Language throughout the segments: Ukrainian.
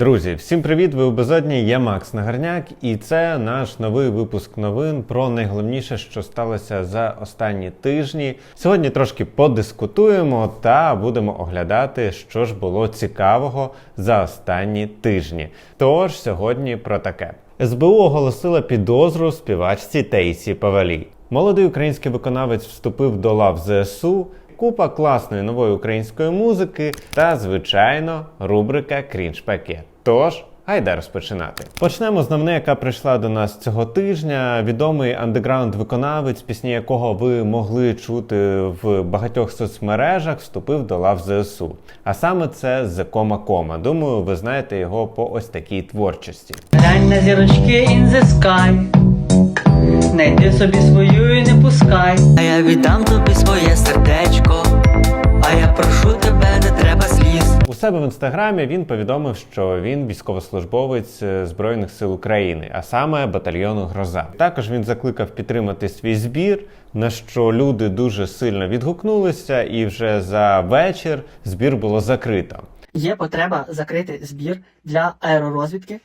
Друзі, всім привіт! Ви у безодні. Я Макс Нагарняк, і це наш новий випуск новин про найголовніше, що сталося за останні тижні. Сьогодні трошки подискутуємо та будемо оглядати, що ж було цікавого за останні тижні. Тож сьогодні про таке. СБУ оголосила підозру співачці Тейсі Павалій. Молодий український виконавець вступив до лав ЗСУ. Купа класної нової української музики та, звичайно, рубрика Крінж Пакет. Тож, гайда розпочинати. Почнемо з новини, яка прийшла до нас цього тижня. Відомий андеграунд виконавець, пісні якого ви могли чути в багатьох соцмережах, вступив до лав ЗСУ. А саме це The Кома Кома. Думаю, ви знаєте його по ось такій творчості. Глянь на зірочки in the sky Найди собі свою і не пускай А я віддам тобі своє сердечко А я прошу тебе, не треба сліз У себе в інстаграмі він повідомив, що він військовослужбовець е, Збройних сил України, а саме батальйону Гроза. Також він закликав підтримати свій збір, на що люди дуже сильно відгукнулися, і вже за вечір збір було закрито. Є потреба закрити збір для аеророзвідки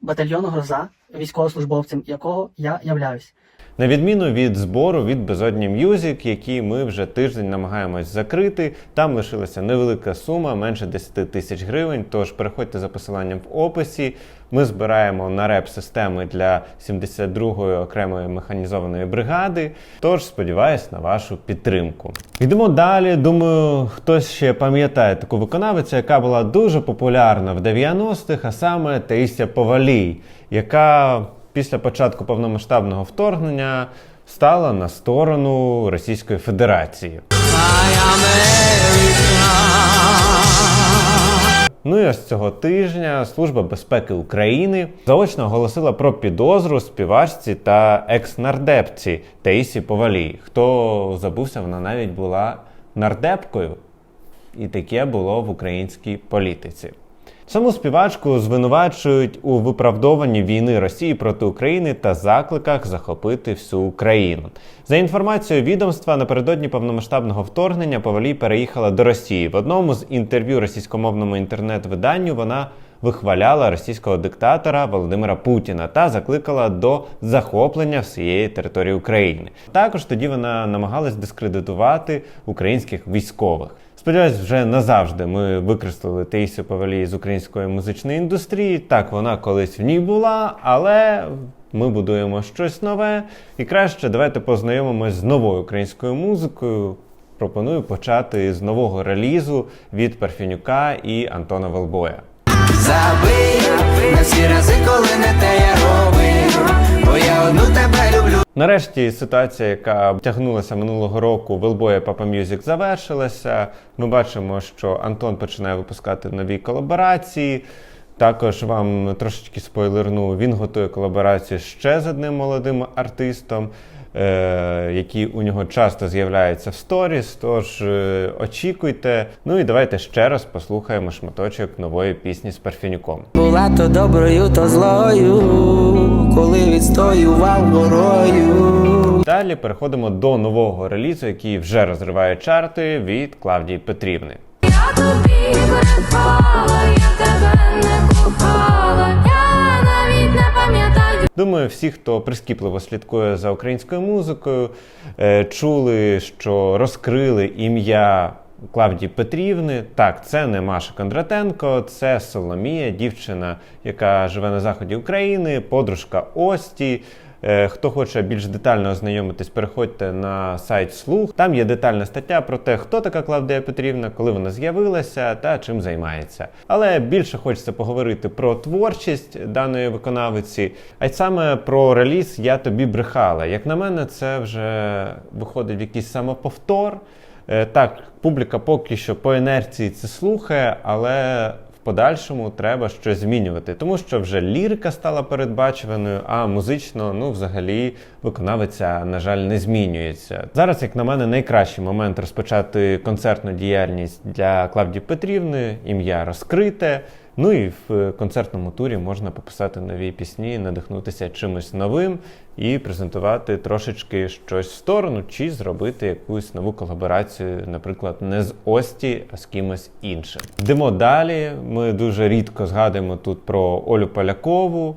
батальйону Гроза, військовослужбовцем якого я являюсь. На відміну від збору від Безодні М'юзік, який ми вже тиждень намагаємось закрити. Там лишилася невелика сума, менше 10 тисяч гривень. Тож переходьте за посиланням в описі. Ми збираємо на реп системи для 72-ї окремої механізованої бригади. Тож сподіваюсь на вашу підтримку. Йдемо далі. Думаю, хтось ще пам'ятає таку виконавицю, яка була дуже популярна в 90-х, а саме Таїся Повалій, яка після початку повномасштабного вторгнення стала на сторону Російської Федерації. Ну і ось цього тижня Служба безпеки України заочно оголосила про підозру співачці та екс-нардепці Таїсі Повалій. Хто забувся, вона навіть була нардепкою. І таке було в українській політиці. Саму співачку звинувачують у виправдованні війни Росії проти України та закликах захопити всю Україну. За інформацією відомства, напередодні повномасштабного вторгнення Павлі переїхала до Росії. В одному з інтерв'ю російськомовному інтернет-виданню вона вихваляла російського диктатора Володимира Путіна та закликала до захоплення всієї території України. Також тоді вона намагалась дискредитувати українських військових. Сподіваюсь, вже назавжди ми викреслили Таїсю Павелій з української музичної індустрії. Так, вона колись в ній була, але ми будуємо щось нове. І краще давайте познайомимось з новою українською музикою. Пропоную почати з нового релізу від Парфінюка і Антона Велбоя. Забий на всі рази, коли не те я робив, бо я одну тебе люблю. Нарешті ситуація, яка тягнулася минулого року, Велбоя Papa Music завершилася. Ми бачимо, що Антон починає випускати нові колаборації. Також вам трошечки спойлерну, він готує колаборацію ще з одним молодим артистом, е- який у нього часто з'являється в сторіс. Тож е- очікуйте. Ну і давайте ще раз послухаємо шматочок нової пісні з Парфінюком. Була то доброю, то злою, коли відстоював горою. Далі переходимо до нового релізу, який вже розриває чарти від Клавдії Петрівни. Я тобі брехала, Думаю, всі, хто прискіпливо слідкує за українською музикою, е, чули, що розкрили ім'я Клавдії Петрівни. Так, це не Маша Кондратенко, це Соломія, дівчина, яка живе на заході України, подружка Ості. Е, Хто хоче більш детально ознайомитись, переходьте на сайт Слух. Там є детальна стаття про те, хто така Клавдія Петрівна, коли вона з'явилася та чим займається. Але більше хочеться поговорити про творчість даної виконавиці, а й саме про реліз Я тобі брехала. Як на мене, це вже виходить в якийсь самоповтор. Е, Так, публіка поки що по інерції це слухає, але подальшому треба щось змінювати, тому що вже лірика стала передбачуваною, а музично, ну, взагалі, виконавиця, на жаль, не змінюється. Зараз, як на мене, найкращий момент розпочати концертну діяльність для Клавдії Петрівни, ім'я розкрите. Ну і в е, концертному турі можна пописати нові пісні, надихнутися чимось новим і презентувати трошечки щось в сторону, чи зробити якусь нову колаборацію, наприклад, не з Ості, а з кимось іншим. Йдемо далі. Ми дуже рідко згадуємо тут про Олю Полякову.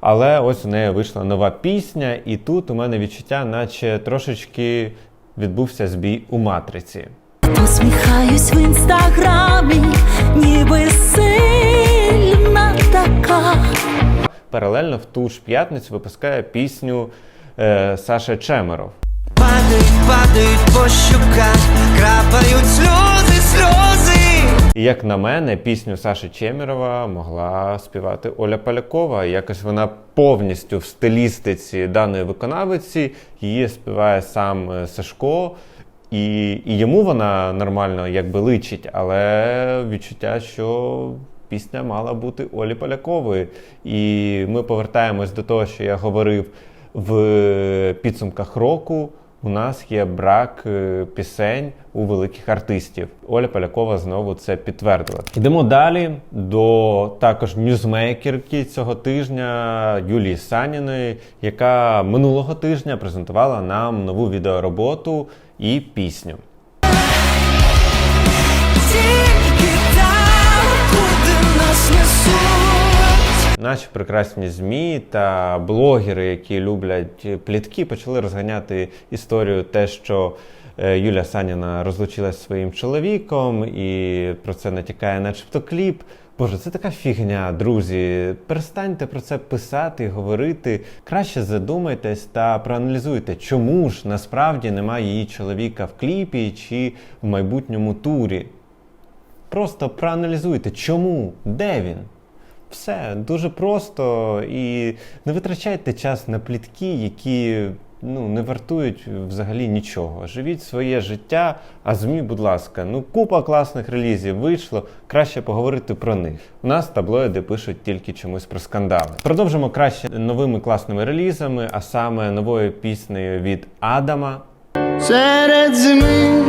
Але ось у неї вийшла нова пісня, і тут у мене відчуття, наче трошечки відбувся збій у матриці. Посміхаюсь в інстаграмі, ніби сильна така. Паралельно в ту ж п'ятницю випускає пісню е, Саша Чемеров. Падають, падають по щуках, крапають сльози, сльози. І як на мене, пісню Саші Чемерова могла співати Оля Полякова. Якось вона повністю в стилістиці даної виконавиці. Її співає сам е, Сашко. І, і йому вона нормально якби личить, але відчуття, що пісня мала бути Олі Полякової. І ми повертаємось до того, що я говорив в підсумках року. У нас є брак е, пісень у великих артистів. Оля Полякова знову це підтвердила. Йдемо далі до також ньюзмейкерки цього тижня Юлії Саніної, яка минулого тижня презентувала нам нову відеороботу і пісню. Наші прекрасні ЗМІ та блогери, які люблять плітки, почали розганяти історію те, що е, Юлія Саніна розлучилась зі своїм чоловіком, і про це натякає, начебто, кліп. Боже, це така фігня, друзі. Перестаньте про це писати говорити. Краще задумайтесь та проаналізуйте, чому ж насправді немає її чоловіка в кліпі чи в майбутньому турі. Просто проаналізуйте, чому, де він. Все дуже просто і не витрачайте час на плітки, які ну, не вартують взагалі нічого. Живіть своє життя, а ЗМІ, будь ласка, ну купа класних релізів вийшло, краще поговорити про них. У нас таблоїди пишуть тільки чомусь про скандали. Продовжимо краще новими класними релізами, а саме новою піснею від Адама. Серед зими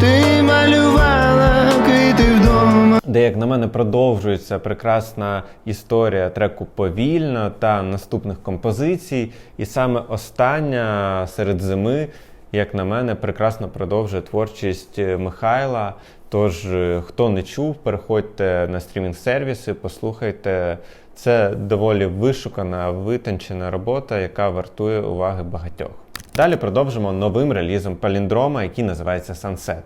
ти вдома. Де, як на мене, продовжується прекрасна історія треку повільно та наступних композицій. І саме остання серед зими, як на мене, прекрасно продовжує творчість е, Михайла. Тож, е, хто не чув, переходьте на стрімінг-сервіси, послухайте. Це доволі вишукана, витончена робота, яка вартує уваги багатьох. Далі продовжимо новим релізом паліндрома, який називається Sunset.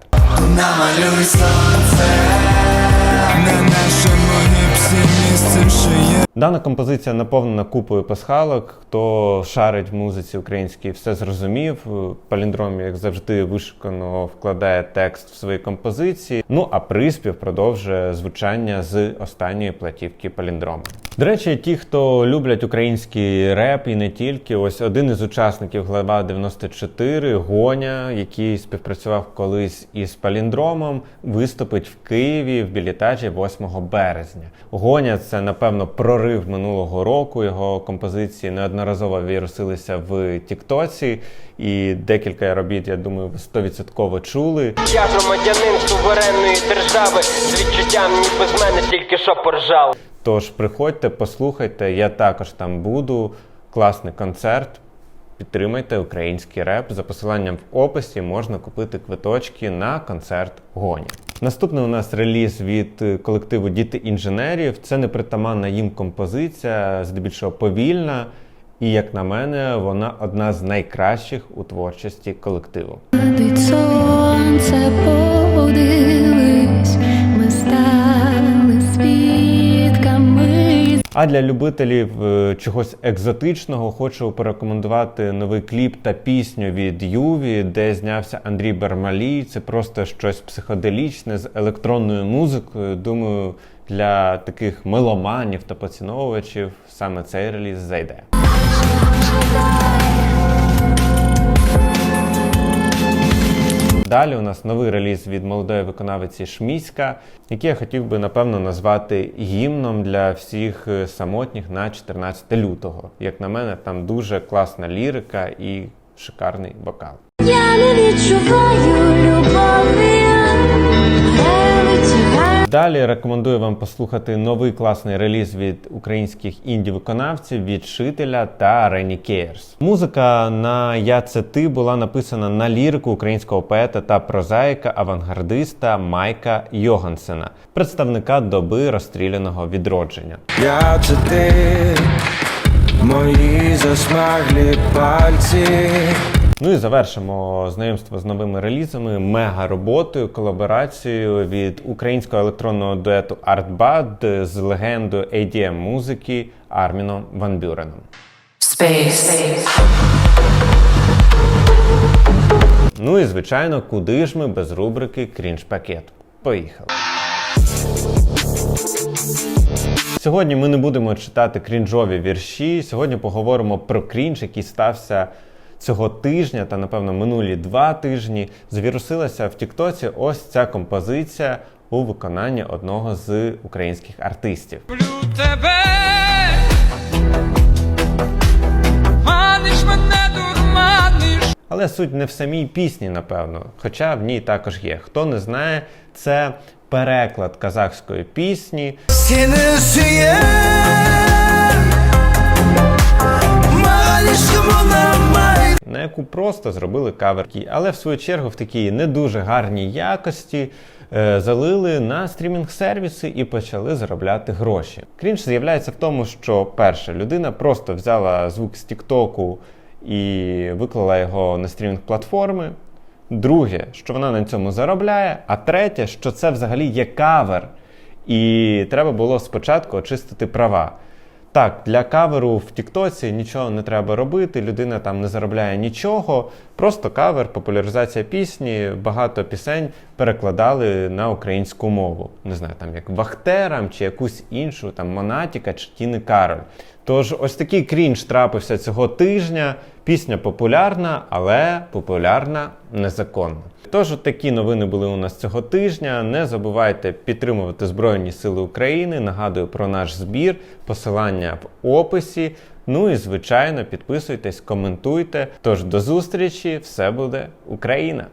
Намалюй сонце на нашому гіпсі місцем, що є. Дана композиція наповнена купою пасхалок. Хто шарить в музиці українській, все зрозумів. Паліндром, як завжди, вишукано вкладає текст в свої композиції. Ну а приспів продовжує звучання з останньої платівки паліндрома. До речі, ті, хто люблять український реп і не тільки, ось один із учасників глава 94, Гоня, який співпрацював колись із паліндромом, виступить в Києві в білітажі 8 березня. Гоня це напевно прорив минулого року. Його композиції неодноразово вірусилися в Тіктоці, і декілька робіт, я думаю, ви 100% чули. Я громадянин суверенної держави з відчуттям, ніби з мене тільки що поржали. Тож приходьте, послухайте, я також там буду. Класний концерт. Підтримайте український реп. За посиланням в описі можна купити квиточки на концерт Гоні. Наступний у нас реліз від е, колективу Діти інженерів. Це непритаманна їм композиція, здебільшого повільна. І, як на мене, вона одна з найкращих у творчості колективу. Сонце подивись, А для любителів е, чогось екзотичного хочу порекомендувати новий кліп та пісню від Юві, де знявся Андрій Бермалій. Це просто щось психоделічне з електронною музикою. Думаю, для таких меломанів та поціновувачів саме цей реліз зайде. Далі у нас новий реліз від молодої виконавиці Шміська, який я хотів би напевно назвати гімном для всіх е, самотніх на 14 лютого. Як на мене, там дуже класна лірика і шикарний вокал. Я не відчуваю Далі рекомендую вам послухати новий класний реліз від українських інді-виконавців від Шителя та Рені Кейрс. Музика на Я це ти була написана на лірику українського поета та прозаїка авангардиста Майка Йогансена, представника доби розстріляного відродження. Я це ти, мої засмаглі пальці. Ну і завершимо знайомство з новими релізами мега роботою, колаборацією від українського електронного дуету Artbad з легендою ADM музики Арміном Ван Бюреном. Ну і звичайно, куди ж ми без рубрики Крінж пакет. Поїхали. Сьогодні ми не будемо читати крінжові вірші. Сьогодні поговоримо про крінж, який стався цього тижня та, напевно, минулі два тижні. Завірусилася в Тіктоці ось ця композиція у виконанні одного з українських артистів. люблю тебе. Маниш мене, дурманиш. Але суть не в самій пісні, напевно, хоча в ній також є. Хто не знає, це переклад казахської пісні. Сінесіє, яку просто зробили кавер. Але в свою чергу в такій не дуже гарній якості е, залили на стрімінг-сервіси і почали заробляти гроші. Крінж з'являється в тому, що перша людина просто взяла звук з Тіктоку і виклала його на стрімінг-платформи. Друге, що вона на цьому заробляє. А третє, що це взагалі є кавер. І треба було спочатку очистити права. Так, для каверу в Тіктоці нічого не треба робити, людина там не заробляє нічого. Просто кавер, популяризація пісні, багато пісень перекладали на українську мову. Не знаю, там як Вахтерам чи якусь іншу, там Монатіка чи Тіни Кароль. Тож ось такий крінж трапився цього тижня. Пісня популярна, але популярна незаконно. Тож такі новини були у нас цього тижня. Не забувайте підтримувати Збройні Сили України. Нагадую про наш збір, посилання в описі. Ну і звичайно, підписуйтесь, коментуйте. Тож до зустрічі, все буде Україна!